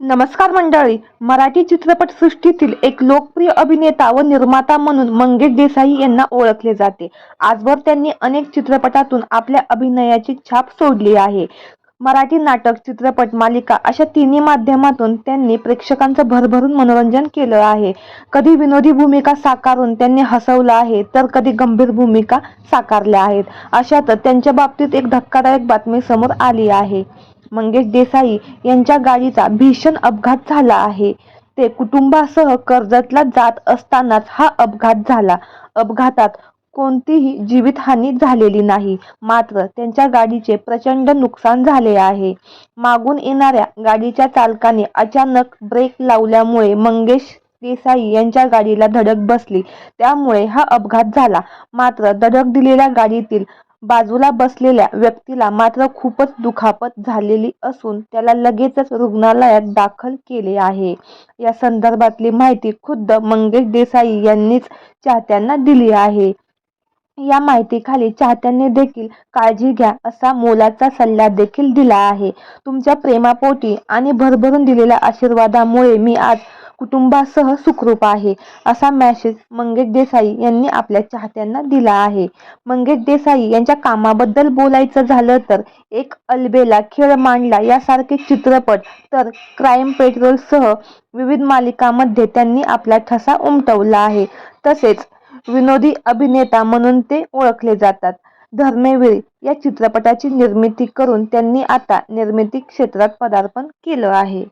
नमस्कार मंडळी मराठी चित्रपटसृष्टीतील एक लोकप्रिय अभिनेता व निर्माता म्हणून मंगेश देसाई यांना ओळखले जाते. आजवर त्यांनी अनेक चित्रपटातून आपल्या अभिनयाची छाप सोडली आहे. मराठी नाटक चित्रपट मालिका अशा तिन्ही माध्यमातून त्यांनी प्रेक्षकांचं भरभरून मनोरंजन केलं आहे. कधी विनोदी भूमिका साकारून त्यांनी हसवलं आहे तर कधी गंभीर भूमिका साकारल्या आहेत अशातच त्यांच्या बाबतीत एक धक्कादायक बातमी समोर आली आहे. मंगेश देसाई यांच्या गाडीचा भीषण अपघात झाला आहे. ते कुटुंबासह कर्जतला जात असतानाच हा अपघात झाला. अपघातात कोणतीही जीवितहानी झालेली नाही. मात्र त्यांच्या गाडीचे प्रचंड नुकसान झाले आहे. मागून येणाऱ्या गाडीच्या चालकाने अचानक ब्रेक लावल्यामुळे मंगेश देसाई यांच्या गाडीला धडक बसली. त्यामुळे हा अपघात झाला. मात्र धडक दिलेल्या गाडीतील बाजूला बसलेल्या व्यक्तीला मात्र खूपच दुखापत झालेली असून त्याला लगेचच रुग्णालयात दाखल केले आहे. या संदर्भातली माहिती खुद्द मंगेश देसाई यांनीच चाहत्यांना दिली आहे. या माहितीखाली चाहत्यांनी देखील काळजी घ्या असा मोलाचा सल्ला देखील दिला आहे. तुमच्या प्रेमापोटी आणि भरभरून दिलेल्या आशीर्वादामुळे मी आज कुटुंबासह सुखरूप आहे असा मॅसेज मंगेश देसाई यांनी आपल्या चाहत्यांना दिला आहे. मंगेश देसाई यांच्या कामाबद्दल बोलायचं झालं तर एक अलबेला खेळ मांडला यासारखे चित्रपट तर क्राईम पेट्रोलसह विविध मालिकांमध्ये त्यांनी आपला ठसा उमटवला आहे. तसेच विनोदी अभिनेता म्हणून ते ओळखले जातात. धर्मेवीर या चित्रपटाची निर्मिती करून त्यांनी आता निर्मिती क्षेत्रात पदार्पण केलं आहे.